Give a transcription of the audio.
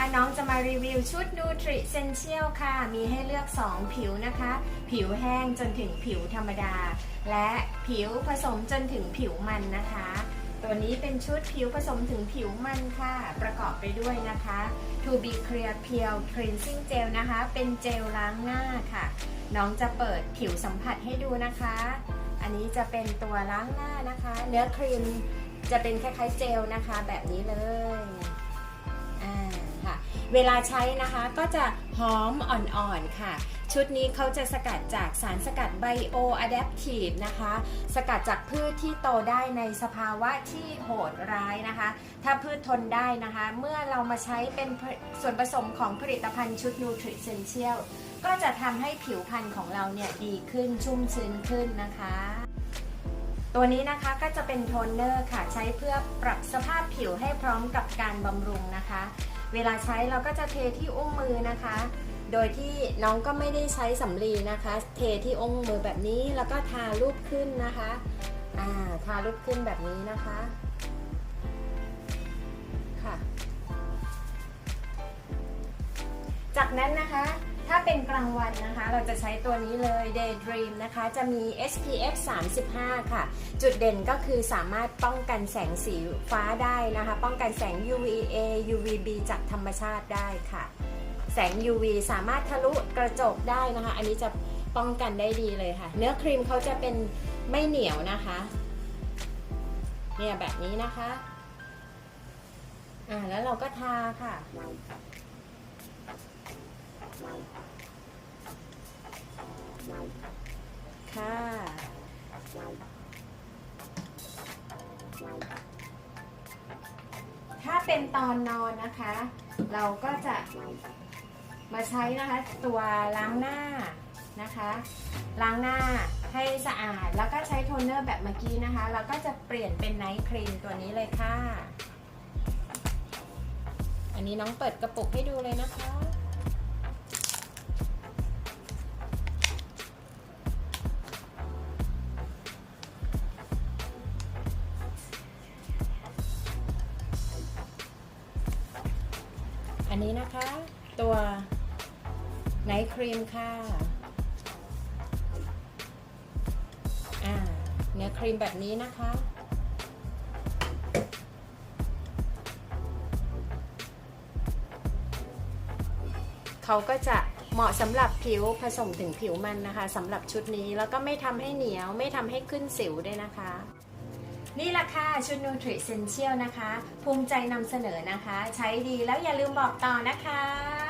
นะคะน้องจะมารีวิวชุด Nutri Essential ค่ะ มีให้เลือก 2 ผิวนะคะ ผิวแห้งจนถึงผิวธรรมดา และผิวผสมจนถึงผิวมันนะคะ ตัวนี้เป็นชุดผิวผสมถึงผิวมันค่ะ ประกอบไปด้วยนะคะ To be clear peel cleansing gel นะคะ เป็นเจลล้างหน้าค่ะ น้องจะเปิดผิวสัมผัสให้ดูนะคะ อันนี้จะเป็นตัวล้างหน้านะคะ เนื้อครีมจะเป็นคล้ายๆเจลนะคะ แบบนี้เลย เวลาใช้นะคะก็จะหอมอ่อนๆค่ะ ชุดนี้เขาจะสกัดจากสารสกัดไบโออะแดปทีฟนะคะ สกัดจากพืชที่โตได้ในสภาวะที่โหดร้ายนะคะ ถ้าพืชทนได้นะคะ เมื่อเรามาใช้เป็นส่วนผสมของผลิตภัณฑ์ชุด n u t r i e n t i a l ก็จะทำให้ผิวพรรณของเราเนี่ยดีขึ้นชุ่มชื้นขึ้นนะคะตัวนี้นะคะก็จะเป็นโทนเนอร์ค่ะ ใช้เพื่อปรับสภาพผิวให้พร้อมกับการบำรุงนะคะ เวลาใช้เราก็จะเทที่อุ้งมือนะคะ โดยที่น้องก็ไม่ได้ใช้สำลีนะคะ เทที่อุ้งมือแบบนี้แล้วก็ทารูปขึ้นนะคะอ่าทารูปขึ้นแบบนี้นะคะค่ะ จากนั้นนะคะ ถ้าเป็นกลางวันนะคะ เราจะใช้ตัวนี้เลย Daydream นะคะ จะมี SPF 35 ค่ะ จุดเด่นก็คือสามารถป้องกันแสงสีฟ้าได้นะคะ ป้องกันแสง UVA UVB จากธรรมชาติได้ค่ะ แสง UV สามารถทะลุกระจกได้นะคะ อันนี้จะป้องกันได้ดีเลยค่ะ เนื้อครีมเขาจะเป็นไม่เหนียวนะคะ เนี่ยแบบนี้นะคะ อ่าแล้วเราก็ทาค่ะ ค่ะถ้าเป็นตอนนอนนะคะ เราก็จะมาใช้นะคะตัวล้างหน้านะคะ ล้างหน้าให้สะอาดแล้วก็ใช้โทนเนอร์แบบเมื่อกี้นะคะ เราก็จะเปลี่ยนเป็นไนท์ครีมตัวนี้เลยค่ะ อันนี้น้องเปิดกระปุกให้ดูเลยนะคะ อันนี้นะคะ ตัวไนท์ครีมค่ะอ่าเนื้อครีมแบบนี้นะคะ เขาก็จะเหมาะสำหรับผิวผสมถึงผิวมันนะคะสำหรับชุดนี้แล้วก็ไม่ทำให้เหนียวไม่ทำให้ขึ้นสิวด้วยนะคะ นี่แหละค่ะชุด Nutri Essential นะคะ ภูมิใจนำเสนอนะคะ ใช้ดีแล้วอย่าลืมบอกต่อนะคะ